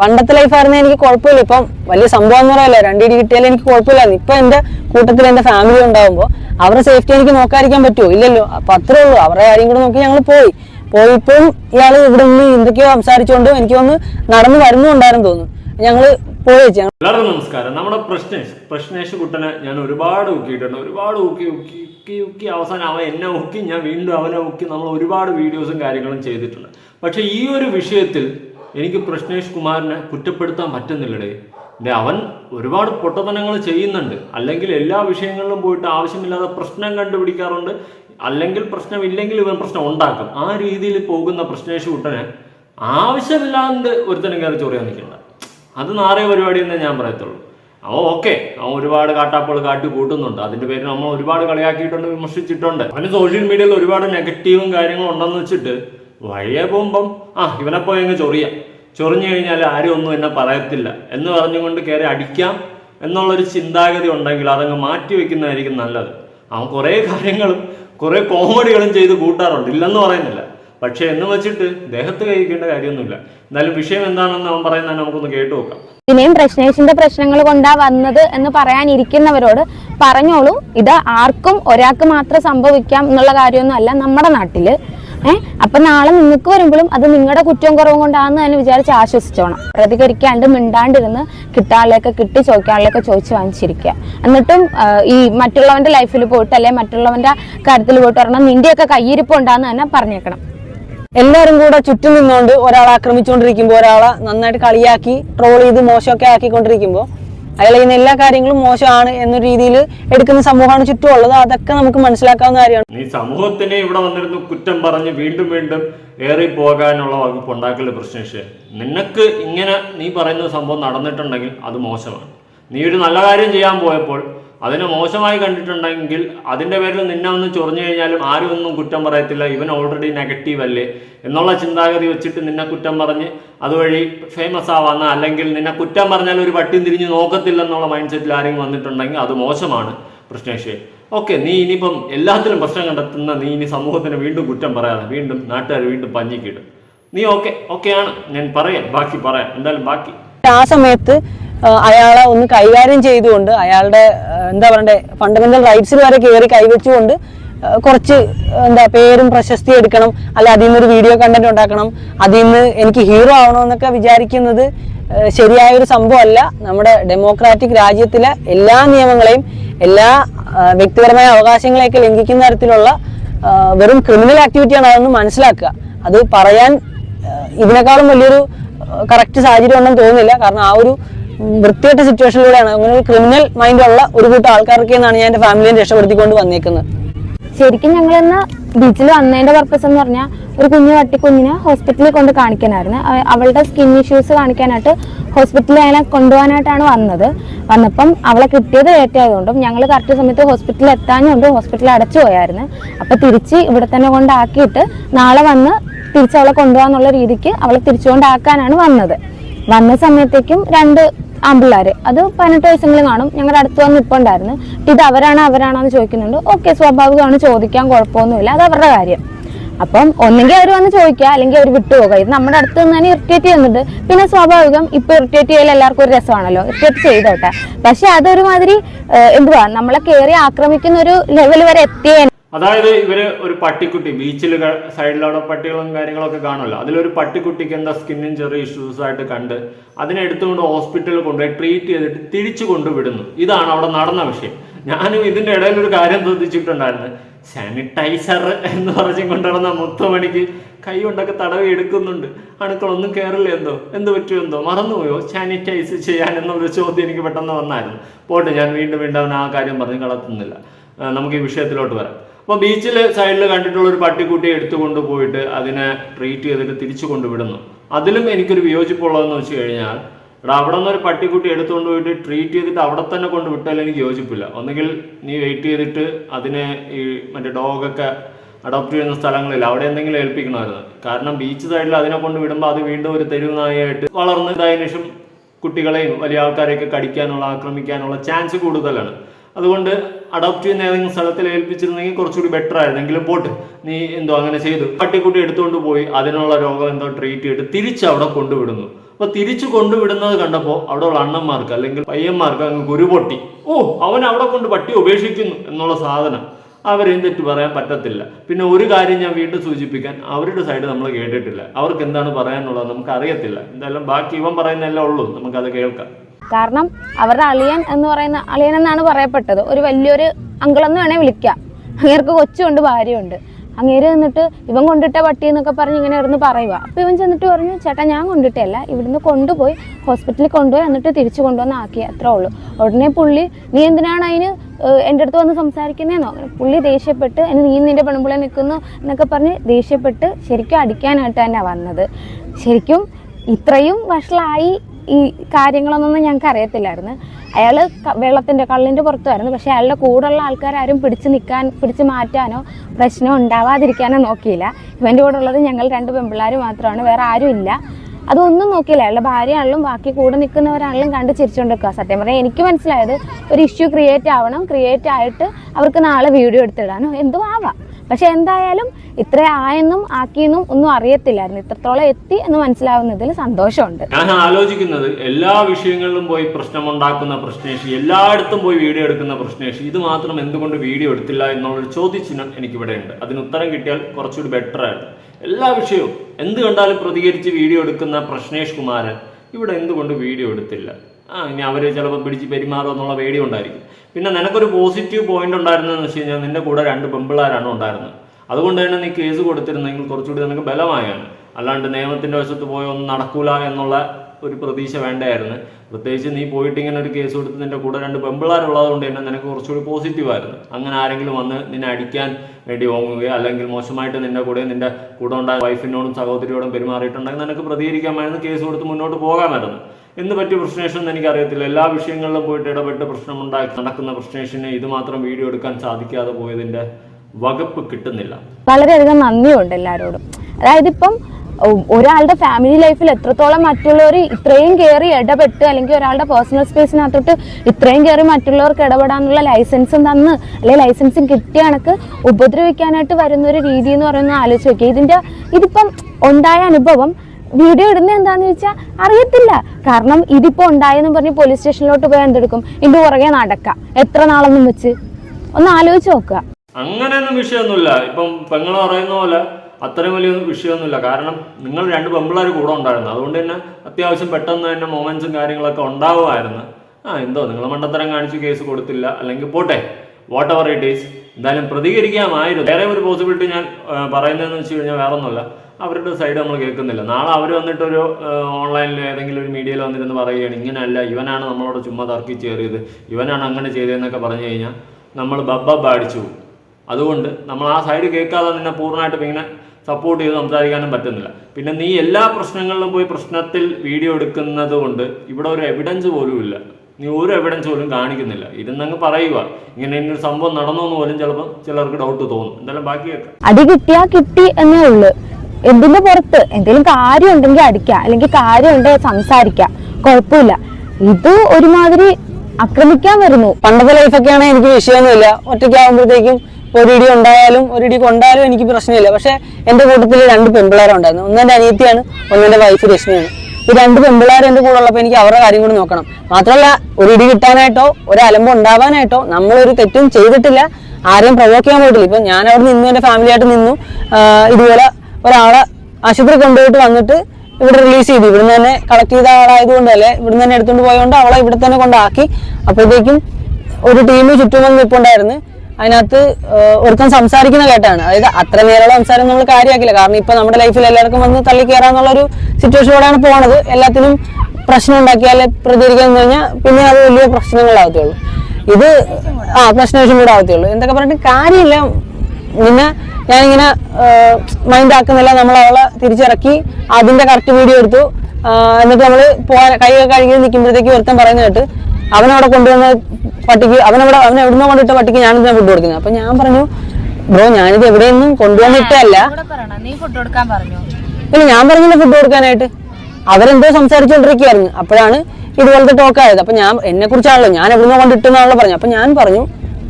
പണ്ടത്തെ ലൈഫായിരുന്നു എനിക്ക് കുഴപ്പമില്ല. ഇപ്പം വലിയ സംഭവം എന്ന് പറയല്ല ഇടി കിട്ടിയാലും എനിക്ക് കുഴപ്പമില്ലായിരുന്നു. ഇപ്പൊ എന്റെ കൂട്ടത്തിൽ എന്റെ ഫാമിലി ഉണ്ടാവുമ്പോൾ അവരുടെ സേഫ്റ്റി എനിക്ക് നോക്കാതിരിക്കാൻ പറ്റുമോ? ഇല്ലല്ലോ. അപ്പൊ അത്രേ ഉള്ളൂ. അവരുടെ കാര്യം കൂടെ നോക്കി ഞങ്ങൾ പോയി. പോയപ്പോഴും ഇയാൾ ഇവിടെ നിന്ന് എന്തൊക്കെയോ സംസാരിച്ചുകൊണ്ട് എനിക്ക് ഒന്ന് നടന്നു വരുന്നുണ്ടായിരുന്നു തോന്നുന്നു. ഞങ്ങൾ പോയി എല്ലാവർക്കും നമസ്കാരം. നമ്മുടെ പ്രശ്നേഷ് പ്രശ്നേഷ് കുട്ടനെ ഞാൻ ഒരുപാട് ഊക്കിയിട്ടുണ്ട്. ഒരുപാട് ഊക്കി ഊക്കി ഊക്കി അവസാനം അവൻ എന്നെ ഊക്കി ഞാൻ വീണ്ടും അവനെ ഊക്കി. നമ്മൾ ഒരുപാട് വീഡിയോസും കാര്യങ്ങളും ചെയ്തിട്ടുണ്ട്. പക്ഷെ ഈ ഒരു വിഷയത്തിൽ എനിക്ക് പ്രശ്നേഷ് കുമാറിനെ കുറ്റപ്പെടുത്താൻ പറ്റുന്നില്ലടേ. അവൻ ഒരുപാട് പൊട്ടത്തനങ്ങൾ ചെയ്യുന്നുണ്ട്. അല്ലെങ്കിൽ എല്ലാ വിഷയങ്ങളിലും പോയിട്ട് ആവശ്യമില്ലാതെ പ്രശ്നം കണ്ടുപിടിക്കാറുണ്ട്. അല്ലെങ്കിൽ പ്രശ്നമില്ലെങ്കിൽ ഇവൻ പ്രശ്നം ഉണ്ടാക്കും. ആ രീതിയിൽ പോകുന്ന പ്രശ്നേഷ് കുട്ടനെ ആവശ്യമില്ലാണ്ട് ഒരുത്തനും കയറി ചൊറിയാൻ നിൽക്കണ്ട അത് നാറിയ പരിപാടി എന്നേ ഞാൻ പറയത്തുള്ളൂ. അവൻ ഓക്കെ. അവൻ ഒരുപാട് കാട്ടാപ്പോൾ കാട്ടി കൂട്ടുന്നുണ്ട്. അതിന്റെ പേരിൽ നമ്മൾ ഒരുപാട് കളിയാക്കിയിട്ടുണ്ട് വിമർശിച്ചിട്ടുണ്ട്. അവന് സോഷ്യൽ മീഡിയയിൽ ഒരുപാട് നെഗറ്റീവും കാര്യങ്ങളും ഉണ്ടെന്ന് വെച്ചിട്ട് വഴിയെ പോകുമ്പം ആ ഇവനെ പോയി അങ്ങ് ചൊറിയാം. ചൊറിഞ്ഞു കഴിഞ്ഞാൽ ആരും ഒന്നും എന്നെ പറയത്തില്ല എന്ന് പറഞ്ഞുകൊണ്ട് കയറി അടിക്കാം എന്നുള്ളൊരു ചിന്താഗതി ഉണ്ടെങ്കിൽ അതങ്ങ് മാറ്റി വെക്കുന്നതായിരിക്കും നല്ലത്. അവൻ കുറേ കാര്യങ്ങളും കുറേ കോമഡികളും ചെയ്ത് കൂട്ടാറുണ്ട്. ഇല്ലെന്ന് പറയുന്നില്ല. പക്ഷെ എന്ന് വെച്ചിട്ട് ദേഹത്ത് കഴിക്കേണ്ട കാര്യമൊന്നുമില്ല. എന്തായാലും വിഷയം എന്താണെന്ന് അവൻ പറയുന്നത് നമുക്കൊന്ന് കേട്ടു നോക്കാം. ഇനിയും പ്രശ്നേഷിന്റെ പ്രശ്നങ്ങൾ കൊണ്ടാ വന്നത് എന്ന് പറയാനിരിക്കുന്നവരോട് പറഞ്ഞോളൂ. ഇത് ആർക്കും ഒരാൾക്ക് മാത്രം സംഭവിക്കാം എന്നുള്ള കാര്യമൊന്നും അല്ല നമ്മുടെ നാട്ടിൽ. ഏഹ് അപ്പൊ നാളെ നിങ്ങൾക്ക് വരുമ്പോഴും അത് നിങ്ങളുടെ കുറ്റവും കുറവും കൊണ്ടാന്ന് തന്നെ വിചാരിച്ച് ആശ്വസിച്ചോണം. പ്രതികരിക്കാണ്ട് മിണ്ടാണ്ടിരുന്ന് കിട്ടാളിലേക്ക് കിട്ടി ചോദിക്കാളിലേക്ക് ചോദിച്ചു വാങ്ങിച്ചിരിക്കുക. എന്നിട്ടും ഈ മറ്റുള്ളവന്റെ ലൈഫിൽ പോയിട്ട് അല്ലെ മറ്റുള്ളവന്റെ കാര്യത്തിൽ പോയിട്ട് പറഞ്ഞാൽ നിന്റെയൊക്കെ കയ്യിരിപ്പ് ഉണ്ടാന്ന് തന്നെ പറഞ്ഞേക്കണം. എല്ലാവരും കൂടെ ചുറ്റും നിന്നുകൊണ്ട് ഒരാളെ ആക്രമിച്ചുകൊണ്ടിരിക്കുമ്പോൾ ഒരാളെ നന്നായിട്ട് കളിയാക്കി ട്രോൾ ചെയ്ത് മോശമൊക്കെ ആക്കിക്കൊണ്ടിരിക്കുമ്പോൾ അയാൾ ചെയ്യുന്ന എല്ലാ കാര്യങ്ങളും മോശമാണ് എന്ന രീതിയിൽ എടുക്കുന്ന സമൂഹമാണ് ചുറ്റുമുള്ളത്. അതൊക്കെ നമുക്ക് മനസ്സിലാക്കാവുന്ന കാര്യമാണ്. ഈ സമൂഹത്തിനെ ഇവിടെ വന്നിരുന്നു കുറ്റം പറഞ്ഞ് വീണ്ടും വീണ്ടും ഏറി പോകാനുള്ള വകുപ്പ് ഉണ്ടാക്കൽ പ്രശ്നേഷ് നിനക്ക് ഇങ്ങനെ നീ പറയുന്ന സംഭവം നടന്നിട്ടുണ്ടെങ്കിൽ അത് മോശമാണ്. നീ ഒരു നല്ല കാര്യം ചെയ്യാൻ പോയപ്പോൾ അതിനെ മോശമായി കണ്ടിട്ടുണ്ടെങ്കിൽ അതിന്റെ പേരിൽ നിന്നെ ഒന്ന് ചൊറിഞ്ഞു കഴിഞ്ഞാലും ആരും ഒന്നും കുറ്റം പറയത്തില്ല. ഇവൻ ഓൾറെഡി നെഗറ്റീവ് അല്ലേ? എന്നുള്ള ചിന്താഗതി വെച്ചിട്ട് നിന്നെ കുറ്റം പറഞ്ഞ് അതുവഴി ഫേമസ് ആവാന്ന അല്ലെങ്കിൽ നിന്നെ കുറ്റം പറഞ്ഞാൽ ഒരു പട്ടിയും തിരിഞ്ഞ് നോക്കത്തില്ല എന്നുള്ള മൈൻഡ് സെറ്റിൽ ആരെങ്കിലും വന്നിട്ടുണ്ടെങ്കിൽ അത് മോശമാണ് പ്രശ്നേഷേ. ഓക്കെ നീ ഇനിയിപ്പം എല്ലാത്തിലും പ്രശ്നം കണ്ടെത്തുന്ന നീ ഇനി സമൂഹത്തിന് വീണ്ടും കുറ്റം പറയാതെ വീണ്ടും നാട്ടുകാർ വീണ്ടും പഞ്ഞിക്കിടും. നീ ഓക്കെ ആണ്. ഞാൻ പറയാം. ബാക്കി പറയാം. എന്തായാലും ബാക്കി. ആ സമയത്ത് അയാളെ ഒന്ന് കൈകാര്യം ചെയ്തുകൊണ്ട് അയാളുടെ എന്താ പറയണ്ടേ ഫണ്ടമെന്റൽ റൈറ്റ്സിൽ വരെ കയറി കൈവച്ചുകൊണ്ട് കുറച്ച് എന്താ പേരും പ്രശസ്തി എടുക്കണം അല്ല അതിൽ ഒരു വീഡിയോ കണ്ടന്റ് ഉണ്ടാക്കണം അതിൽ നിന്ന് എനിക്ക് ഹീറോ ആവണമെന്നൊക്കെ വിചാരിക്കുന്നത് ശരിയായ ഒരു സംഭവമല്ല. നമ്മുടെ ഡെമോക്രാറ്റിക് രാജ്യത്തിലെ എല്ലാ നിയമങ്ങളെയും എല്ലാ വ്യക്തിപരമായ അവകാശങ്ങളെയൊക്കെ ലംഘിക്കുന്ന തരത്തിലുള്ള വെറും ക്രിമിനൽ ആക്ടിവിറ്റിയാണ് അതൊന്ന് മനസ്സിലാക്കുക. അത് പറയാൻ ഇതിനേക്കാളും വലിയൊരു കറക്റ്റ് സാഹചര്യം ഉണ്ടെന്ന് തോന്നുന്നില്ല. കാരണം ആ ഒരു വൃത്തികെട്ട സിറ്റുവേഷനിലൂടെയാണ് അങ്ങനെ ഒരു ക്രിമിനൽ മൈൻഡ് ഉള്ള ഒരു കൂട്ടം ആൾക്കാർക്ക് എന്നാണ് ഞാൻ എന്റെ ഫാമിലിയെ രക്ഷപ്പെടുത്തിക്കൊണ്ട് വന്നേക്കുന്നത്. ശരിക്കും ഞങ്ങൾ ഇന്ന് ബീച്ചിൽ വന്നതിന്റെ പർപ്പസ് എന്ന് പറഞ്ഞാൽ ഒരു കുഞ്ഞു കുഞ്ഞിനെ ഹോസ്പിറ്റലിൽ കൊണ്ട് കാണിക്കാനായിരുന്നു. അവ- അവളുടെ സ്കിൻ ഇഷ്യൂസ് കാണിക്കാനായിട്ട് ഹോസ്പിറ്റലിൽ അയാളെ കൊണ്ടുപോകാനായിട്ടാണ് വന്നത്. വന്നപ്പം അവളെ കിട്ടിയത് ഏറ്റായതുകൊണ്ടും ഞങ്ങൾ കറക്റ്റ് സമയത്ത് ഹോസ്പിറ്റലിൽ എത്താഞ്ഞുകൊണ്ടും ഹോസ്പിറ്റലിൽ അടച്ചു പോയായിരുന്നു. അപ്പൊ തിരിച്ച് ഇവിടെ തന്നെ കൊണ്ടാക്കിയിട്ട് നാളെ വന്ന് തിരിച്ച് അവളെ കൊണ്ടുപോകാന്നുള്ള രീതിക്ക് അവളെ തിരിച്ചുകൊണ്ടാക്കാനാണ് വന്നത്. വന്ന സമയത്തേക്കും രണ്ട് ആമ്പിള്ളാര്. അത് പതിനെട്ട് വയസ്സെങ്കിലും കാണും. ഞങ്ങളുടെ അടുത്ത് വന്ന് ഇപ്പൊ ഉണ്ടായിരുന്നു. ഇത് അവരാണോ അവരാണോ എന്ന് ചോദിക്കുന്നുണ്ട്. ഓക്കെ സ്വാഭാവികമാണ്. ചോദിക്കാൻ കുഴപ്പമൊന്നുമില്ല. അത് അവരുടെ കാര്യം. അപ്പം ഒന്നെങ്കിൽ അവർ വന്ന് ചോദിക്കുക അല്ലെങ്കിൽ അവർ വിട്ടുപോകുക. ഇത് നമ്മുടെ അടുത്ത് നിന്ന് തന്നെ ഇറിറ്റേറ്റ് ചെയ്യുന്നുണ്ട്. പിന്നെ സ്വാഭാവികം ഇപ്പൊ ഇറിറ്റേറ്റ് ചെയ്യൽ എല്ലാവർക്കും ഒരു രസമാണല്ലോ. ഇറിറ്റേറ്റ് ചെയ്തോട്ടെ. പക്ഷെ അതൊരുമാതിരി എന്തുവാ? നമ്മളെ കയറി ആക്രമിക്കുന്ന ഒരു ലെവൽ വരെ എത്തിയ അതായത് ഇവർ ഒരു പട്ടിക്കുട്ടി ബീച്ചിൽ സൈഡിലവിടെ പട്ടികളും കാര്യങ്ങളൊക്കെ കാണുമല്ലോ. അതിലൊരു പട്ടിക്കുട്ടിക്ക് എന്താ സ്കിന്നും ചെറിയ ഇഷ്യൂസ് ആയിട്ട് കണ്ട് അതിനെ എടുത്തുകൊണ്ട് ഹോസ്പിറ്റലിൽ കൊണ്ടുപോയി ട്രീറ്റ് ചെയ്തിട്ട് തിരിച്ചു കൊണ്ടുവിടുന്നു. ഇതാണ് അവിടെ നടന്ന വിഷയം. ഞാനും ഇതിന്റെ ഇടയിൽ ഒരു കാര്യം ശ്രദ്ധിച്ചിട്ടുണ്ടായിരുന്നു. സാനിറ്റൈസർ എന്ന് പറഞ്ഞു കൊണ്ടുവന്ന മുത്തമണിക്ക് കൈ കൊണ്ടൊക്കെ തടവി എടുക്കുന്നുണ്ട്. അണുക്കളൊന്നും കയറില്ല എന്തോ? എന്ത് പറ്റുമോ എന്തോ? മറന്നുപോയോ? സാനിറ്റൈസ് ചെയ്യാൻ എന്നുള്ളൊരു ചോദ്യം എനിക്ക് പെട്ടെന്ന് വന്നായിരുന്നു. പോട്ടെ ഞാൻ വീണ്ടും വീണ്ടും അവൻ ആ കാര്യം പറഞ്ഞ് കളത്തുന്നില്ല. നമുക്ക് ഈ വിഷയത്തിലോട്ട് വരാം. അപ്പോൾ ബീച്ചിൽ സൈഡിൽ കണ്ടിട്ടുള്ള ഒരു പട്ടിക്കുട്ടിയെ എടുത്തുകൊണ്ട് പോയിട്ട് അതിനെ ട്രീറ്റ് ചെയ്തിട്ട് തിരിച്ചു കൊണ്ടുവിടുന്നു. അതിലും എനിക്കൊരു വിയോജിപ്പുള്ളതെന്ന് വെച്ച് കഴിഞ്ഞാൽ എടാ അവിടെ നിന്ന് ഒരു പട്ടിക്കുട്ടി എടുത്തുകൊണ്ട് പോയിട്ട് ട്രീറ്റ് ചെയ്തിട്ട് അവിടെ തന്നെ കൊണ്ട് വിട്ടാൽ എനിക്ക് യോജിപ്പില്ല. ഒന്നുകിൽ നീ വെയിറ്റ് ചെയ്തിട്ട് അതിനെ ഈ മറ്റേ ഡോഗൊക്കെ അഡോപ്റ്റ് ചെയ്യുന്ന സ്ഥലങ്ങളിൽ അവിടെ എന്തെങ്കിലും ഏൽപ്പിക്കണമായിരുന്നു. കാരണം ബീച്ച് സൈഡിൽ അതിനെ കൊണ്ട് വിടുമ്പോൾ അത് വീണ്ടും ഒരു തെരുവ് നായയായിട്ട് വളർന്ന് ഇതായതിനു ശേഷം കുട്ടികളെയും വലിയ ആൾക്കാരെയൊക്കെ കടിക്കാനുള്ള ആക്രമിക്കാനുള്ള ചാൻസ് കൂടുതലാണ്. അതുകൊണ്ട് അഡോപ്റ്റ് ചെയ്യുന്ന ഏതെങ്കിലും സ്ഥലത്തിൽ ഏൽപ്പിച്ചിരുന്നെങ്കിൽ കുറച്ചുകൂടി ബെറ്റർ ആയിരുന്നു. എങ്കിലും പോട്ട് നീ എന്തോ അങ്ങനെ ചെയ്തു. പട്ടിക്കുട്ടി എടുത്തുകൊണ്ട് പോയി അതിനുള്ള രോഗം എന്തോ ട്രീറ്റ് ചെയ്ത് തിരിച്ച് അവിടെ കൊണ്ടുവിടുന്നു. അപ്പൊ തിരിച്ചു കൊണ്ടുവിടുന്നത് കണ്ടപ്പോൾ അവിടെയുള്ള അണ്ണന്മാർക്ക് അല്ലെങ്കിൽ പയ്യന്മാർക്ക് അങ്ങ് കുരുപൊട്ടി ഓ അവൻ അവിടെ കൊണ്ട് പട്ടി ഉപേക്ഷിക്കുന്നു എന്നുള്ള സാധനം അവരെയും തെറ്റ് പറയാൻ പറ്റത്തില്ല. പിന്നെ ഒരു കാര്യം ഞാൻ വീണ്ടും സൂചിപ്പിക്കാൻ അവരുടെ സൈഡ് നമ്മൾ കേട്ടിട്ടില്ല. അവർക്ക് എന്താണ് പറയാനുള്ളത് നമുക്ക് അറിയത്തില്ല. എന്തായാലും ബാക്കി ഇവൻ പറയുന്നതല്ലേ ഉള്ളൂ. നമുക്കത് കേൾക്കാം. കാരണം അവരുടെ അളിയൻ എന്ന് പറയുന്ന അളിയൻ എന്നാണ് പറയപ്പെട്ടത്. ഒരു വലിയൊരു അങ്കിളെന്ന് വേണേൽ വിളിക്കാം. അങ്ങേർക്ക് കൊച്ചുണ്ട് ഭാര്യയുണ്ട്. അങ്ങേര് നിന്നിട്ട് ഇവൻ കൊണ്ടിട്ട പട്ടി എന്നൊക്കെ പറഞ്ഞ് ഇങ്ങനെ ഇരുന്ന് പറയുക അപ്പൊ ഇവൻ ചെന്നിട്ട് പറഞ്ഞു ചേട്ടാ ഞാൻ കൊണ്ടിട്ടല്ല ഇവിടുന്ന് കൊണ്ടുപോയി ഹോസ്പിറ്റലിൽ കൊണ്ടുപോയി എന്നിട്ട് തിരിച്ചു കൊണ്ടുവന്ന് ആക്കി അത്രേ ഉള്ളൂ. ഉടനെ പുള്ളി നീ എന്തിനാണ് അതിന് എന്റെ അടുത്ത് വന്ന് സംസാരിക്കുന്നതെന്നോ പുള്ളി ദേഷ്യപ്പെട്ട് "എന്നെ നീ നിന്റെ പെൺപിള്ളെ നിൽക്കുന്നു എന്നൊക്കെ പറഞ്ഞ് ദേഷ്യപ്പെട്ട് ശരിക്കും അടിക്കാനായിട്ട് തന്നെ വന്നത്. ശരിക്കും ഇത്രയും വഷളായി ഈ കാര്യങ്ങളൊന്നും ഞങ്ങൾക്ക് അറിയത്തില്ലായിരുന്നു. അയാൾ വെള്ളത്തിന്റെ കള്ളിന്റെ പുറത്തുമായിരുന്നു പക്ഷേ അയാളുടെ കൂടെയുള്ള ആൾക്കാരും പിടിച്ച് നിൽക്കാൻ പിടിച്ച് മാറ്റാനോ പ്രശ്നം ഉണ്ടാവാതിരിക്കാനോ നോക്കിയില്ല. ഇവന്റെ കൂടെ ഉള്ളത് ഞങ്ങൾ രണ്ട് പെമ്പിള്ളാർ മാത്രമാണ്. വേറെ ആരും ഇല്ല. അതൊന്നും നോക്കിയില്ല. അയാളുടെ ഭാര്യയാണെങ്കിലും ബാക്കി കൂടെ നിൽക്കുന്നവരാണെങ്കിലും കണ്ട് ചിരിച്ചുകൊണ്ട് നിൽക്കുക സത്യം പറഞ്ഞാൽ എനിക്ക് മനസ്സിലായത് ഒരു ഇഷ്യൂ ക്രിയേറ്റ് ആവണം. ക്രിയേറ്റ് ആയിട്ട് അവർക്ക് നാളെ വീഡിയോ എടുത്തിടാനോ. എന്തോ ആവാം. പക്ഷെ എന്തായാലും ഇത്ര ആയെന്നും ആക്കിയെന്നും ഒന്നും അറിയത്തില്ലായിരുന്നു. ഇത്രത്തോളം എത്തി എന്ന് മനസ്സിലാവുന്നതിൽ സന്തോഷമുണ്ട്. ഞാൻ ആലോചിക്കുന്നത് എല്ലാ വിഷയങ്ങളിലും പോയി പ്രശ്നമുണ്ടാക്കുന്ന പ്രശ്നേഷി എല്ലായിടത്തും പോയി വീഡിയോ എടുക്കുന്ന പ്രശ്നേഷി ഇത് മാത്രം എന്തുകൊണ്ട് വീഡിയോ എടുത്തില്ല എന്നുള്ളൊരു ചോദ്യചിഹ്നം എനിക്കിവിടെ ഉണ്ട് അതിന് ഉത്തരം കിട്ടിയാൽ കുറച്ചുകൂടി ബെറ്റർ ആയിരുന്നു. എല്ലാ വിഷയവും എന്ത് കണ്ടാലും പ്രതികരിച്ച് വീഡിയോ എടുക്കുന്ന പ്രശ്നേഷ് കുമാരൻ ഇവിടെ എന്തുകൊണ്ട് വീഡിയോ എടുത്തില്ല? ആ ഇനി അവർ ചിലപ്പോൾ പിടിച്ച് പെരുമാറും എന്നുള്ള പേടി ഉണ്ടായിരിക്കും. പിന്നെ നിനക്കൊരു പോസിറ്റീവ് പോയിന്റ് ഉണ്ടായിരുന്നതെന്ന് വെച്ച് കഴിഞ്ഞാൽ നിന്റെ കൂടെ രണ്ട് പെമ്പിളാരാണ് ഉണ്ടായിരുന്നത്. അതുകൊണ്ട് തന്നെ നീ കേസ് കൊടുത്തിരുന്നെങ്കിൽ കുറച്ചുകൂടി നിനക്ക് ബലമായാണ്. അല്ലാണ്ട് നിയമത്തിന്റെ വശത്ത് പോയി ഒന്നും നടക്കൂല എന്നുള്ള ഒരു പ്രതീക്ഷ വേണ്ടായിരുന്നു. പ്രത്യേകിച്ച് നീ പോയിട്ട് ഇങ്ങനെ ഒരു കേസ് കൊടുത്ത് നിന്റെ കൂടെ രണ്ട് പെമ്പിളാരുള്ളതുകൊണ്ട് തന്നെ നിനക്ക് കുറച്ചുകൂടി പോസിറ്റീവ് ആയിരുന്നു. അങ്ങനെ ആരെങ്കിലും വന്ന് നിന്നെ അടിക്കാൻ വേണ്ടി ഓങ്ങുകയോ അല്ലെങ്കിൽ മോശമായിട്ട് നിന്റെ കൂടെ നിന്റെ കൂടെ ഉണ്ടായ വൈഫിനോടും സഹോദരിയോടും പെരുമാറിയിട്ടുണ്ടെങ്കിൽ നിനക്ക് പ്രതികരിക്കാമായിരുന്നു കേസ് കൊടുത്ത് മുന്നോട്ട് പോകാമായിരുന്നു. എന്ന് പറ്റിയ പ്രശ്നേഷൻ എനിക്ക് അറിയത്തില്ല എല്ലാ വിഷയങ്ങളിലും പോയിട്ട് ഇടപെട്ട് പ്രശ്നമുണ്ടാക്കി നടക്കുന്ന പ്രശ്നേഷന് ഇത് മാത്രം വീഡിയോ എടുക്കാൻ സാധിക്കാതെ പോയതിന്റെ വകുപ്പ് കിട്ടുന്നില്ല. വളരെയധികം നന്ദിയുണ്ട് എല്ലാവരോടും അതായത് ഇപ്പം ഒരാളുടെ ഫാമിലി ലൈഫിൽ എത്രത്തോളം മറ്റുള്ളവർ ഇത്രയും കയറി ഇടപെട്ട് അല്ലെങ്കിൽ ഒരാളുടെ പേഴ്സണൽ സ്പേസിനകത്തോട്ട് ഇത്രയും കയറി മറ്റുള്ളവർക്ക് ഇടപെടാനുള്ള ലൈസൻസും തന്ന് അല്ലെങ്കിൽ ലൈസൻസും കിട്ടിയ കണക്ക് ഉപദ്രവിക്കാനായിട്ട് വരുന്ന ഒരു രീതി എന്ന് പറയുന്നത് ആലോചിച്ച് നോക്കി ഇതിന്റെ ഇതിപ്പം ഉണ്ടായ അനുഭവം വീഡിയോ ഇടുന്നത് എന്താന്ന് ചോദിച്ചാൽ അറിയത്തില്ല. കാരണം ഇതിപ്പോ ഉണ്ടായെന്ന് പറഞ്ഞ് പോലീസ് സ്റ്റേഷനിലോട്ട് പോയാൽ എന്തെടുക്കും. ഇതിന്റെ പുറകെ നടക്കാം. എത്ര നാളൊന്നും വെച്ച്? ഒന്ന് ആലോചിച്ച് നോക്കുക. അങ്ങനെയൊന്നും വിഷയമൊന്നുമില്ല. ഇപ്പം പെങ്ങൾ പറയുന്ന പോലെ അത്രയും വലിയ വിഷയമൊന്നുമില്ല. കാരണം നിങ്ങൾ രണ്ട് പെമ്പിള്ളേർ കൂടെ ഉണ്ടായിരുന്നു. അതുകൊണ്ട് തന്നെ അത്യാവശ്യം പെട്ടെന്ന് തന്നെ മൊമെന്റ്സും കാര്യങ്ങളൊക്കെ ഉണ്ടാവുമായിരുന്നു. ആ എന്തോ നിങ്ങൾ മണ്ടത്തരം കാണിച്ച് കേസ് കൊടുത്തില്ല. അല്ലെങ്കിൽ പോട്ടെ. വാട്ട് എവർ ഇറ്റ് ഈസ് എന്തായാലും പ്രതികരിക്കാമായിരുന്നു. വേറെ ഒരു പോസിബിലിറ്റി ഞാൻ പറയുന്നതെന്ന് വെച്ച് കഴിഞ്ഞാൽ വേറെ ഒന്നുമില്ല അവരുടെ സൈഡ് നമ്മൾ കേൾക്കുന്നില്ല. നാളെ അവർ വന്നിട്ടൊരു ഓൺലൈനിൽ ഏതെങ്കിലും ഒരു മീഡിയയിൽ വന്നിരുന്ന് പറയുകയാണ് ഇങ്ങനെയല്ല ഇവനാണ് നമ്മളോട് ചുമ്മാ തർക്കിച്ച് കയറിയത് ഇവനാണ് അങ്ങനെ ചെയ്തതെന്നൊക്കെ പറഞ്ഞു കഴിഞ്ഞാൽ നമ്മൾ ബബ്ബ അടിച്ചു അതുകൊണ്ട് നമ്മൾ ആ സൈഡ് കേൾക്കാതെ നിന്നെ പൂർണമായിട്ടും ഇങ്ങനെ സപ്പോർട്ട് ചെയ്ത് സംസാരിക്കാനും പറ്റുന്നില്ല. പിന്നെ നീ എല്ലാ പ്രശ്നങ്ങളിലും പോയി പ്രശ്നത്തിൽ വീഡിയോ എടുക്കുന്നത് കൊണ്ട് ഇവിടെ ഒരു എവിഡൻസ് പോലും ഇല്ല. നീ ഒരു എവിഡൻസ് പോലും കാണിക്കുന്നില്ല. ഇരുന്നങ്ങ് പറയുക. ഇങ്ങനെ ഇന്നൊരു സംഭവം നടന്നു പോലും ചിലപ്പോൾ ചിലർക്ക് ഡൗട്ട് തോന്നും. എന്തായാലും ബാക്കി അടി കിട്ടിയാ കിട്ടി എന്നേ ഉള്ളു. എന്തിന്റെ പുറത്ത്? എന്തെങ്കിലും കാര്യം ഉണ്ടെങ്കിൽ അടിക്കാം അല്ലെങ്കിൽ കാര്യം ഉണ്ടെങ്കിൽ സംസാരിക്കാം കുഴപ്പമില്ല. ഇത് ഒരുമാതിരി ആക്രമിക്കാൻ വരുന്നു. പണ്ടത്തെ ലൈഫൊക്കെയാണ് എനിക്ക് വിഷയമൊന്നുമില്ല. ഒറ്റയ്ക്കാവുമ്പോഴത്തേക്കും ഒരു ഇടി ഉണ്ടായാലും ഒരു ഇടി കൊണ്ടാലും എനിക്ക് പ്രശ്നമില്ല. പക്ഷെ എന്റെ കൂട്ടത്തിൽ രണ്ട് പെമ്പിളാരുണ്ടായിരുന്നു. ഒന്ന് എന്റെ അനിയത്തിയാണ് ഒന്ന് എന്റെ വൈഫ് രശ്മിയാണ്. ഈ രണ്ട് പെൺപിള്ളേർ എന്റെ കൂടെ ഉള്ളപ്പോൾ എനിക്ക് അവരുടെ കാര്യം കൂടി നോക്കണം. മാത്രമല്ല ഒരു ഇടി കിട്ടാനായിട്ടോ ഒരു അലമ്പ് ഉണ്ടാവാനായിട്ടോ നമ്മളൊരു തെറ്റും ചെയ്തിട്ടില്ല. ആരെയും പ്രവോക്ക് ചെയ്യാൻ പോയിട്ടില്ല. ഇപ്പൊ ഞാൻ അവിടെ നിന്നു എന്റെ ഫാമിലിയായിട്ട് നിന്നു. ഇതുപോലെ ഒരാളെ ആശുപത്രി കൊണ്ടുപോയിട്ട് വന്നിട്ട് ഇവിടെ റിലീസ് ചെയ്തു. ഇവിടുന്ന് തന്നെ കളക്ട് ചെയ്ത ആളായതുകൊണ്ട് അല്ലെ ഇവിടുന്ന് തന്നെ എടുത്തുകൊണ്ട് പോയതുകൊണ്ട് അവളെ ഇവിടെ തന്നെ കൊണ്ടാക്കി. അപ്പോഴത്തേക്കും ഒരു ടീം വന്ന് നിൽപ്പുണ്ടായിരുന്നു അതിനകത്ത് ഒരുത്തൻ സംസാരിക്കുന്ന കേട്ടാണ്. അതായത് അത്ര നേരമുള്ള സംസാരം നമ്മൾ കാര്യമാക്കില്ല കാരണം ഇപ്പൊ നമ്മുടെ ലൈഫിൽ എല്ലാവർക്കും വന്ന് തള്ളി കയറാന്നുള്ള ഒരു സിറ്റുവേഷനോടാണ് പോണത്. എല്ലാത്തിനും പ്രശ്നം ഉണ്ടാക്കിയാൽ പ്രതികരിക്കാന്ന് കഴിഞ്ഞാൽ പിന്നെ അത് വലിയ പ്രശ്നങ്ങളാവത്തുള്ളൂ. ഇത് ആ പ്രശ്നവശം കൂടെ ആവത്തുള്ളൂ. എന്തൊക്കെ പറഞ്ഞിട്ട് കാര്യമില്ല. പിന്നെ ഞാനിങ്ങനെ മൈൻഡ് ആക്കുന്നില്ല. നമ്മൾ അവളെ തിരിച്ചിറക്കി. അതിന്റെ കറക്റ്റ് വീഡിയോ എടുത്തു. എന്നിട്ട് നമ്മൾ പോകാൻ കൈയൊക്കെ കഴുകി നിൽക്കുമ്പോഴത്തേക്ക് വൃത്തം പറയുന്ന കേട്ട് അവനവിടെ കൊണ്ടുവന്ന പട്ടിക്ക് അവനവിടെ അവനെ എവിടുന്നോ കൊണ്ടിട്ട പട്ടിക്ക് ഞാനിതിനെ ഫുഡ് കൊടുക്കുന്നത്. അപ്പൊ ഞാൻ പറഞ്ഞു ബ്രോ ഞാനിത് എവിടെയൊന്നും കൊണ്ടുവന്നിട്ടല്ല പിന്നെ ഞാൻ പറഞ്ഞില്ല ഫുഡ് കൊടുക്കാനായിട്ട്? അവരെന്തോ സംസാരിച്ചുകൊണ്ടിരിക്കുകയായിരുന്നു അപ്പോഴാണ് ഇതുപോലത്തെ ടോക്ക് ആയത്. അപ്പൊ ഞാൻ എന്നെ കുറിച്ചാണല്ലോ ഞാൻ എവിടുന്നോ കൊണ്ടിട്ടെന്നാണല്ലോ പറഞ്ഞു അപ്പൊ ഞാൻ പറഞ്ഞു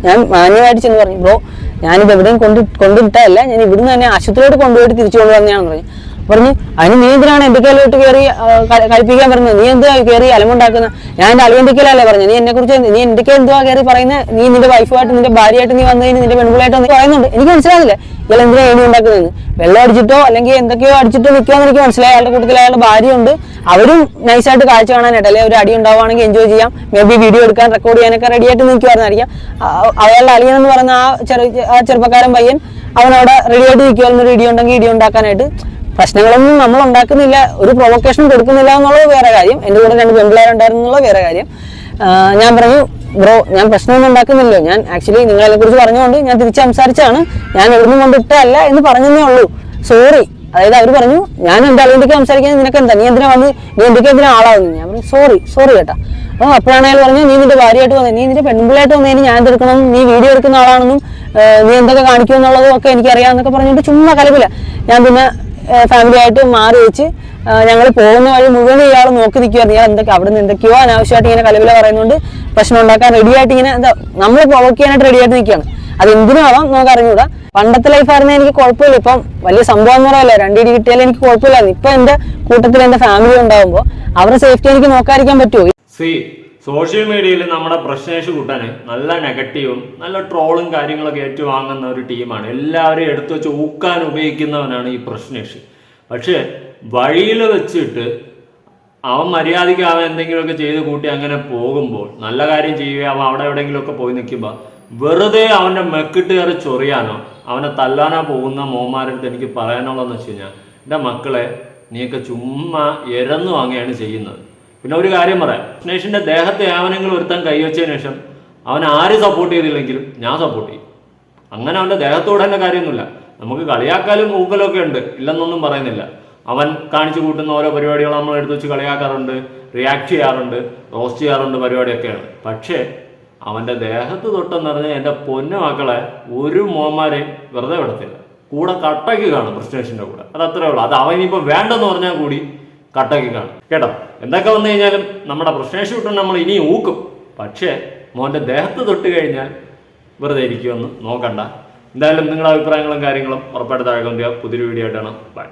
ഞാൻ മാന്യമായിട്ട് ചെന്ന് പറഞ്ഞു ബ്രോ ഞാനിത് എവിടെയും കൊണ്ടു കൊണ്ടിട്ടല്ല ഞാൻ ഇവിടുന്ന് തന്നെ ആശുപത്രിയോട് കൊണ്ടുപോയിട്ട് തിരിച്ചു കൊണ്ടുവന്നെയാണെന്ന് പറഞ്ഞു പറഞ്ഞു അതിന് നീ എന്തിനാണ് എന്റെ കയ്യിലോട്ട് കയറി കളിപ്പിക്കാൻ പറഞ്ഞത്? നീ എന്തുവാ കയറി അലമുണ്ടാക്കുന്ന ഞാൻ എന്റെ അലവന്തിക്കലല്ലേ പറഞ്ഞു നീ എന്നെ കുറിച്ച് നീ എന്തൊക്കെ എന്തുവാ കയറി പറയുന്നത് നീ നിന്റെ വൈഫുമായിട്ട് നിന്റെ ഭാര്യയായിട്ട് നീ വന്നതിന് നിന്റെ പെൺകുളായിട്ട് നീ പറയുന്നുണ്ട്. എനിക്ക് മനസ്സിലാകുന്നില്ല ഇയാൾ എന്തിനാ ഏണി ഉണ്ടാക്കുന്നതെന്ന്? വെള്ളം അടിച്ചിട്ടോ അല്ലെങ്കിൽ എന്തൊക്കെയോ അടിച്ചിട്ടോ നിൽക്കുകയെന്ന് എനിക്ക് മനസ്സിലായി. അയാളുടെ കൂട്ടത്തിൽ അയാളുടെ ഭാര്യയുണ്ട്. അവരും നൈസായിട്ട് കാഴ്ച കാണാനായിട്ട് അല്ലെങ്കിൽ ഒരു അടി ഉണ്ടാവുകയാണെങ്കിൽ എൻജോയ് ചെയ്യാം. മേ ബി വീഡിയോ എടുക്കാൻ റെക്കോർഡ് ചെയ്യാനൊക്കെ റെഡി ആയിട്ട് നിൽക്കുമായിരുന്നായിരിക്കാം അയാളുടെ അളിയൻ എന്ന് പറയുന്ന ആ ചെറു ആ ചെറുപ്പക്കാരൻ പയ്യൻ അവനവിടെ റെഡി ആയിട്ട് നിൽക്കുമായിരുന്നു ഒരു ഇടി ഉണ്ടെങ്കിൽ ഇടി ഉണ്ടാക്കാനായിട്ട്. പ്രശ്നങ്ങളൊന്നും നമ്മൾ ഉണ്ടാക്കുന്നില്ല ഒരു പ്രൊവക്കേഷൻ കൊടുക്കുന്നില്ല എന്നുള്ളത് വേറെ കാര്യം. എന്റെ കൂടെ രണ്ട് പെൺപിള്ളേരുണ്ടായിരുന്നുള്ള വേറെ കാര്യം. ഞാൻ പറഞ്ഞു ബ്രോ ഞാൻ പ്രശ്നമൊന്നും ഉണ്ടാക്കുന്നില്ലല്ലോ. ഞാൻ ആക്ച്വലി നിങ്ങളെ കുറിച്ച് പറഞ്ഞുകൊണ്ട് ഞാൻ തിരിച്ച് സംസാരിച്ചാണ്. ഞാൻ എവിടുന്ന് കൊണ്ടിട്ടല്ല എന്ന് പറഞ്ഞതേ ഉള്ളൂ. സോറി അതായത് അവർ പറഞ്ഞു ഞാൻ എന്താ അളിയന്തിക്ക് സംസാരിക്കാൻ നിനക്ക് എന്താ നീ എന്തിനാ വന്ന് നീ എന്തൊക്കെ എന്തിനാ ആളാവുന്നു? ഞാൻ പറഞ്ഞു സോറി സോറി കേട്ടാ അപ്പോൾ അപ്പോഴാണ് അയാൾ പറഞ്ഞു നീ നിന്റെ ഭാര്യയായിട്ട് വന്നത് നീ നിന്റെ പെൺപിള്ളയായിട്ട് വന്നതിന് ഞാൻ എന്തെടുക്കണം നീ വീഡിയോ എടുക്കുന്ന ആളാണെന്നും നീ എന്തൊക്കെ കാണിക്കും എന്നുള്ളതും ഒക്കെ എനിക്കറിയാമെന്നൊക്കെ പറഞ്ഞിട്ട് ചുമ്മാ കലപില്ല ഞാൻ പിന്നെ ഫാമിലി ആയിട്ട് മാറി വെച്ച് ഞങ്ങൾ പോകുന്ന വഴി മുഴുവൻ ഇയാൾ നോക്കി നിൽക്കുവായിരുന്നു ഇയാൾ എന്തൊക്കെ അവിടെ നിന്ന് എന്തൊക്കെയോ അനാവശ്യമായിട്ട് ഇങ്ങനെ കലവില പറയുന്നുണ്ട് പ്രശ്നം ഉണ്ടാക്കാൻ റെഡി ആയിട്ട് ഇങ്ങനെ എന്താ നമ്മൾ പ്രൊവോക്ക് ചെയ്യാനായിട്ട് റെഡി ആയിട്ട് നിൽക്കുകയാണ് അത് എന്തിനാവാം നമുക്ക് അറിഞ്ഞൂടാ. പണ്ടത്തെ ലൈഫായിരുന്നെങ്കിൽ എനിക്ക് കുഴപ്പമില്ല. ഇപ്പം വലിയ സംഭവം എന്ന് പറയല്ല രണ്ടിടി കിട്ടിയാലും എനിക്ക് കുഴപ്പമില്ലായിരുന്നു. ഇപ്പൊ എന്റെ കൂട്ടത്തിൽ എന്റെ ഫാമിലി ഉണ്ടാകുമ്പോൾ അവരുടെ സേഫ്റ്റി എനിക്ക് നോക്കാതിരിക്കാൻ പറ്റുമോ? സോഷ്യൽ മീഡിയയിൽ നമ്മുടെ പ്രശ്നേഷ് കൂട്ടാൻ നല്ല നെഗറ്റീവും നല്ല ട്രോളും കാര്യങ്ങളൊക്കെ ഏറ്റുവാങ്ങുന്ന ഒരു ടീമാണ് എല്ലാവരും എടുത്തു വെച്ച് ഊക്കാൻ ഉപയോഗിക്കുന്നവനാണ് ഈ പ്രശ്നേഷ്. പക്ഷേ വഴിയിൽ വെച്ചിട്ട് അവൻ മര്യാദയ്ക്ക് അവൻ എന്തെങ്കിലുമൊക്കെ ചെയ്ത് കൂട്ടി അങ്ങനെ പോകുമ്പോൾ നല്ല കാര്യം ചെയ്യുക അവൻ അവിടെ എവിടെയെങ്കിലുമൊക്കെ പോയി നിൽക്കുമ്പോൾ വെറുതെ അവന്റെ മെക്കിട്ട് കയറി ചൊറിയാനോ അവനെ തല്ലാനോ പോകുന്ന മോന്മാരടുത്ത് എനിക്ക് പറയാനുള്ളതെന്ന് വെച്ച് കഴിഞ്ഞാൽ എന്റെ മക്കളെ നീയൊക്കെ ചുമ്മാ ഇരന്നു വാങ്ങുകയാണ് ചെയ്യുന്നത്. പിന്നെ ഒരു കാര്യം പറയാം. കൃഷ്ണേഷിന്റെ ദേഹത്തെ ആവനങ്ങൾ ഒരുത്താൻ കൈവച്ചതിന് ശേഷം അവൻ ആര് സപ്പോർട്ട് ചെയ്തില്ലെങ്കിലും ഞാൻ സപ്പോർട്ട് ചെയ്യും. അങ്ങനെ അവന്റെ ദേഹത്തോടെ തന്നെ കാര്യമൊന്നുമില്ല. നമുക്ക് കളിയാക്കാലും ഊക്കലും ഒക്കെ ഉണ്ട്. ഇല്ലെന്നൊന്നും പറയുന്നില്ല. അവൻ കാണിച്ചു കൂട്ടുന്ന ഓരോ പരിപാടികൾ നമ്മൾ എടുത്തു വെച്ച് കളിയാക്കാറുണ്ട്. റിയാക്ട് ചെയ്യാറുണ്ട്. റോസ്റ്റ് ചെയ്യാറുണ്ട് പരിപാടിയൊക്കെയാണ്. പക്ഷേ അവന്റെ ദേഹത്ത് തൊട്ടെന്ന് പറഞ്ഞാൽ എന്റെ പൊന്നു മക്കളെ ഒരു മോന്മാരെയും വെറുതെ വിടത്തില്ല. കൂടെ കട്ടയ്ക്ക് കാണും പ്രസ്റ്റേഷന്റെ കൂടെ. അത് അത്രേ ഉള്ളൂ. അത് അവനിപ്പോൾ വേണ്ടെന്ന് പറഞ്ഞാൽ കൂടി കട്ടയ്ക്ക് കാണും. കേട്ടോ? എന്തൊക്കെ വന്നു കഴിഞ്ഞാലും നമ്മുടെ പ്രശ്നേഷ് വിട്ട് നമ്മൾ ഇനി ഊക്കും. പക്ഷേ മോന്റെ ദേഹത്ത് തൊട്ട് കഴിഞ്ഞാൽ വെറുതെ ഇരിക്കുമെന്ന് നോക്കണ്ട. എന്തായാലും നിങ്ങളുടെ അഭിപ്രായങ്ങളും കാര്യങ്ങളും ഉറപ്പായിട്ട് താഴെ പുതിയൊരു വീഡിയോ ആയിട്ടാണ്. ബൈ